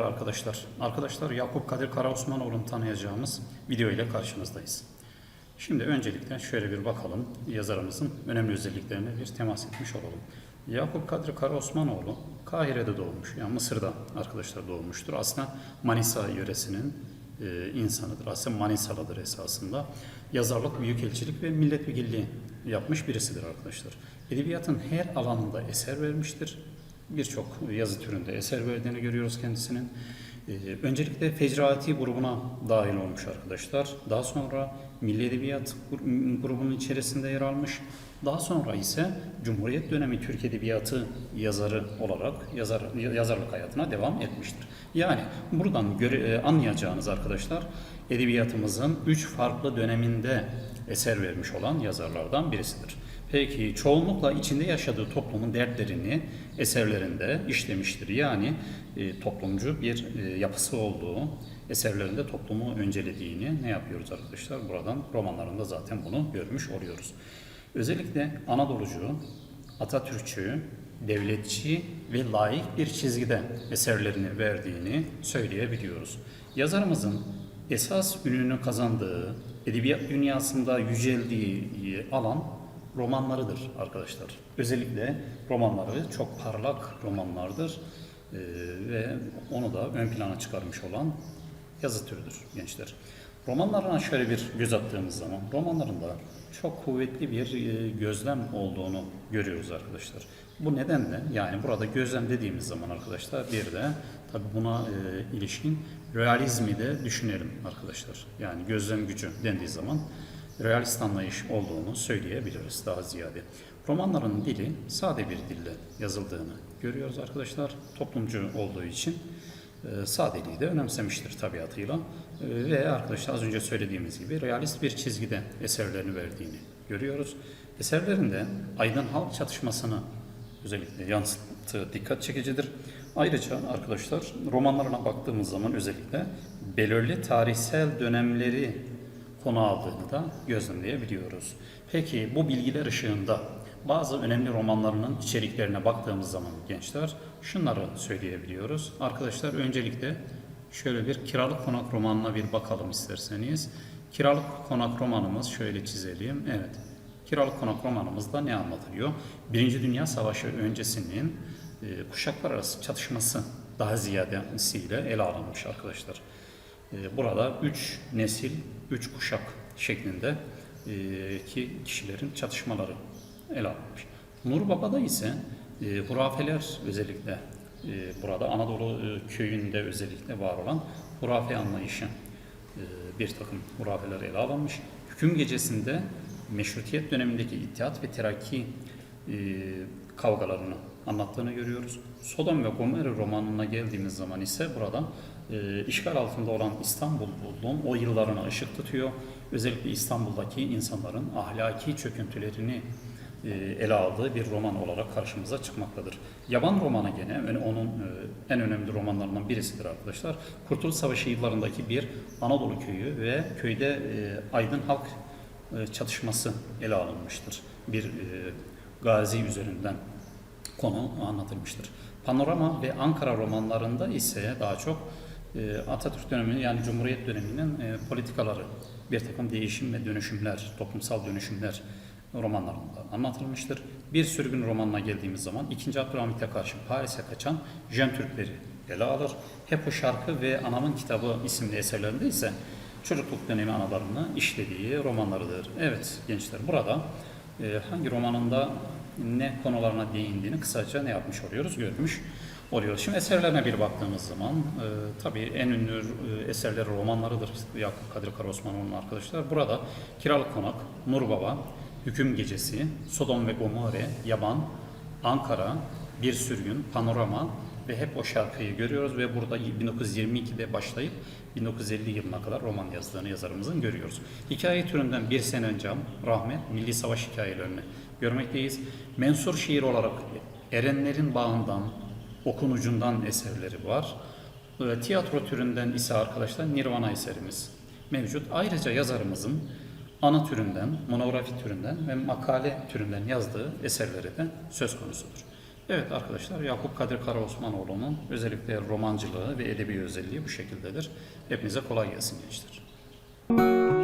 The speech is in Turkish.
arkadaşlar. Arkadaşlar Yakup Kadir Karaosmanoğlu'nu tanıyacağımız video ile karşınızdayız. Şimdi öncelikle şöyle bir bakalım yazarımızın önemli özelliklerine bir temas etmiş olalım. Yakup Kadri Karaosmanoğlu Kahire'de doğmuş. Yani Mısır'da arkadaşlar doğmuştur. Aslında Manisa yöresinin e, insanıdır. Aslında Manisalıdır esasında. Yazarlık, büyükelçilik ve milletvekilliği yapmış birisidir arkadaşlar. Edebiyatın her alanında eser vermiştir. Birçok yazı türünde eser verdiğini görüyoruz kendisinin. Ee, öncelikle Fecraati grubuna dahil olmuş arkadaşlar. Daha sonra Milli Edebiyat gru- grubunun içerisinde yer almış. Daha sonra ise Cumhuriyet dönemi Türk Edebiyatı yazarı olarak yazar, yazarlık hayatına devam etmiştir. Yani buradan göre, e, anlayacağınız arkadaşlar edebiyatımızın üç farklı döneminde eser vermiş olan yazarlardan birisidir. Peki çoğunlukla içinde yaşadığı toplumun dertlerini eserlerinde işlemiştir. Yani e, toplumcu bir e, yapısı olduğu, eserlerinde toplumu öncelediğini ne yapıyoruz arkadaşlar? Buradan romanlarında zaten bunu görmüş oluyoruz. Özellikle Anadolucu, Atatürkçü, devletçi ve layık bir çizgide eserlerini verdiğini söyleyebiliyoruz. Yazarımızın esas ününü kazandığı, edebiyat dünyasında yüceldiği alan romanlarıdır arkadaşlar. Özellikle romanları çok parlak romanlardır Ee, ve onu da ön plana çıkarmış olan yazı türüdür gençler. Romanlarına şöyle bir göz attığımız zaman romanlarında çok kuvvetli bir e, gözlem olduğunu görüyoruz arkadaşlar. Bu nedenle yani burada gözlem dediğimiz zaman arkadaşlar bir de tabi buna e, ilişkin realizmi de düşünelim arkadaşlar. Yani gözlem gücü dendiği zaman realist anlayış olduğunu söyleyebiliriz daha ziyade. Romanların dili sade bir dille yazıldığını görüyoruz arkadaşlar. Toplumcu olduğu için e, sadeliği de önemsemiştir tabiatıyla. E, ve arkadaşlar az önce söylediğimiz gibi realist bir çizgide eserlerini verdiğini görüyoruz. Eserlerinde aydın halk çatışmasını özellikle yansıttığı dikkat çekicidir. Ayrıca arkadaşlar romanlarına baktığımız zaman özellikle belirli tarihsel dönemleri konu aldığını da gözlemleyebiliyoruz. Peki bu bilgiler ışığında bazı önemli romanlarının içeriklerine baktığımız zaman gençler şunları söyleyebiliyoruz. Arkadaşlar öncelikle şöyle bir Kiralık Konak romanına bir bakalım isterseniz. Kiralık Konak romanımız şöyle çizelim. Evet. Kiralık Konak romanımızda ne anlatılıyor? Birinci Dünya Savaşı öncesinin e, kuşaklar arası çatışması daha ziyadesiyle ele alınmış arkadaşlar. E, Burada üç nesil, üç kuşak şeklinde e, ki kişilerin çatışmaları ele alınmış. Nur Baba'da ise e, hurafeler özellikle e, burada Anadolu e, köyünde özellikle var olan hurafe anlayışı bir takım hurafeler ele alınmış. Hüküm gecesinde meşrutiyet dönemindeki İttihat ve Terakki kavgalarını anlattığını görüyoruz. Sodom ve Gomorra romanına geldiğimiz zaman ise burada e, işgal altında olan İstanbul'un o yıllarına ışık tutuyor. Özellikle İstanbul'daki insanların ahlaki çöküntülerini e, ele aldığı bir roman olarak karşımıza çıkmaktadır. Yaban romanı gene onun e, en önemli romanlarından birisidir arkadaşlar. Kurtuluş Savaşı yıllarındaki bir Anadolu köyü ve köyde e, aydın halk e, çatışması ele alınmıştır. Bir e, gazi üzerinden konu anlatılmıştır. Panorama ve Ankara romanlarında ise daha çok e, Atatürk dönemi yani Cumhuriyet döneminin e, politikaları, bir takım değişim ve dönüşümler, toplumsal dönüşümler romanlarında anlatılmıştır. Bir sürgün romanına geldiğimiz zaman 2. Abdülhamit'e karşı Paris'e kaçan Jen Türkleri ele alır. Hep o şarkı ve Anamın Kitabı isimli eserlerinde ise çocukluk dönemi analarını işlediği romanlarıdır. Evet gençler burada e, hangi romanında ne konularına değindiğini kısaca ne yapmış oluyoruz görmüş oluyoruz. Şimdi eserlerine bir baktığımız zaman e, tabii en ünlü e, eserleri romanlarıdır Yakup Kadri Karaosmanoğlu'nun arkadaşlar. Burada Kiralık Konak, Nur Baba, Hüküm Gecesi, Sodom ve Gomorre, Yaban, Ankara, Bir Sürgün, Panorama ve hep o şarkıyı görüyoruz ve burada 1922'de başlayıp 1950 yılına kadar roman yazdığını yazarımızın görüyoruz. Hikaye türünden Bir Sene Öncem, Rahmet, Milli Savaş hikayelerini görmekteyiz. Mensur şiir olarak Erenlerin Bağından, Okunucundan eserleri var. Ee, Tiyatro türünden ise arkadaşlar Nirvana eserimiz mevcut. Ayrıca yazarımızın ana türünden, monografi türünden ve makale türünden yazdığı eserleri de söz konusudur. Evet arkadaşlar Yakup Kadir Karaosmanoğlu'nun özellikle romancılığı ve edebi özelliği bu şekildedir. Hepinize kolay gelsin gençler.